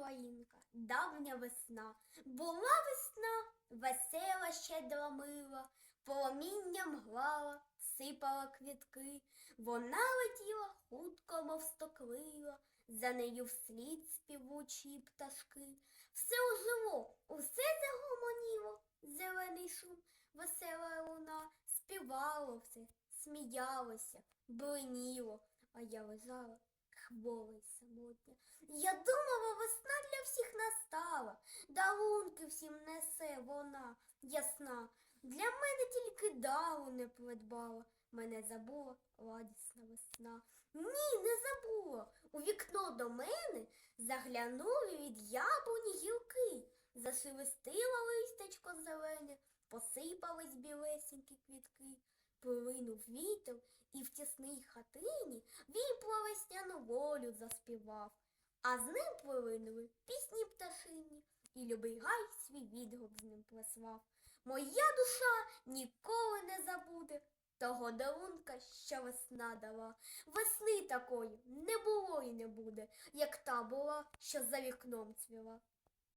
Українка, давня весна. Була весна, весела щедра мила, поломінням грала, сипала квітки. Вона летіла хутко, мов стоклила, за нею вслід співучі пташки. Все ожило, усе загомоніло, зелений шум, весела луна, співало все, сміялося, блиніло, а я лежала хвора й самотня. Я думала, весна для всіх настала, дарунки всім несе вона ясна. Для мене тільки дару не придбала, мене забула радісна весна. Ні, не забула. У вікно до мене заглянули від яблуні гілки, зашелестило листечко зелене, посипались білесенькі квітки. Полинув вітер і в тісній хатині він про весняну волю заспівав, а з ним полинули пісні пташині, і любий гай свій відгук з ним прислав. Моя душа ніколи не забуде того дарунка, що весна дала. Весни такої не було і не буде, як та була, що за вікном цвіла.